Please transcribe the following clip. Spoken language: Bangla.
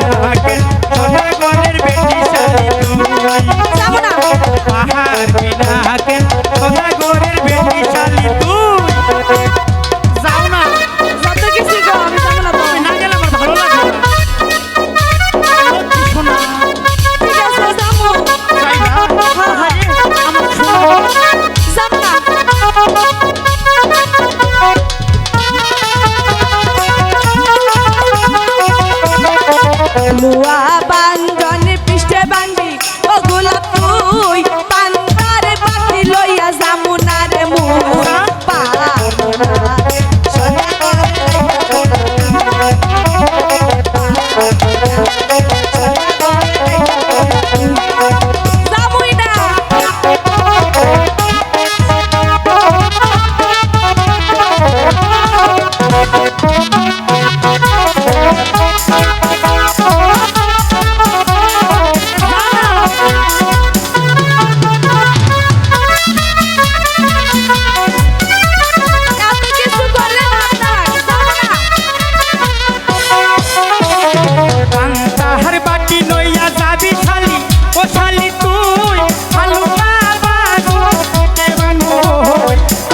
নাকে সোনা গলের বেটি সারি তুই পাহাড় নাকে